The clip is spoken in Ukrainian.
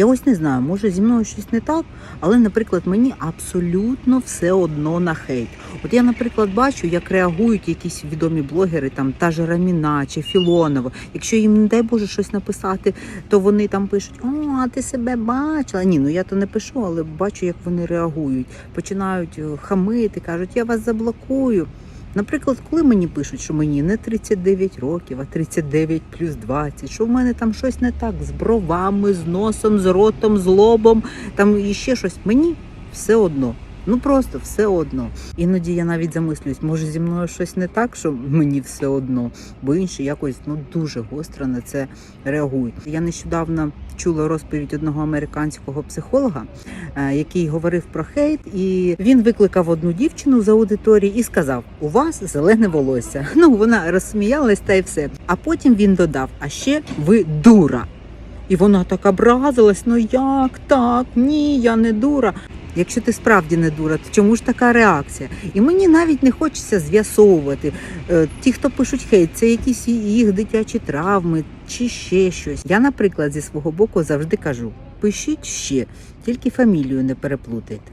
Я ось не знаю, може зі мною щось не так, але, наприклад, мені абсолютно все одно на хейт. От я, наприклад, бачу, як реагують якісь відомі блогери, там та ж Раміна чи Філонова. Якщо їм, не дай Боже, щось написати, то вони там пишуть: а ти себе бачила. Ні, ну я то не пишу, але бачу, як вони реагують. Починають е, хамити, кажуть, я вас заблокую. Наприклад, коли мені пишуть, що мені не 39 років, а 39 плюс 20, що в мене там щось не так з бровами, з носом, з ротом, з лобом, там іще щось, мені все одно. Ну просто все одно. Іноді я навіть замислююсь, може зі мною щось не так, що мені все одно, бо інші якось ну дуже гостро на це реагують. Я нещодавно чула розповідь одного американського психолога, е, який говорив про хейт, і він викликав одну дівчину з аудиторії і сказав: У вас зелене волосся. Ну вона розсміялась та й все. А потім він додав: А ще ви дура. І вона так образилась: ну як так? Ні, я не дура. Якщо ти справді не дура, то чому ж така реакція? І мені навіть не хочеться з'ясовувати. Е, Ті, хто пишуть хейт, це якісь їх дитячі травми чи ще щось. Я, наприклад, зі свого боку завжди кажу: пишіть ще, тільки фамілію не переплутайте.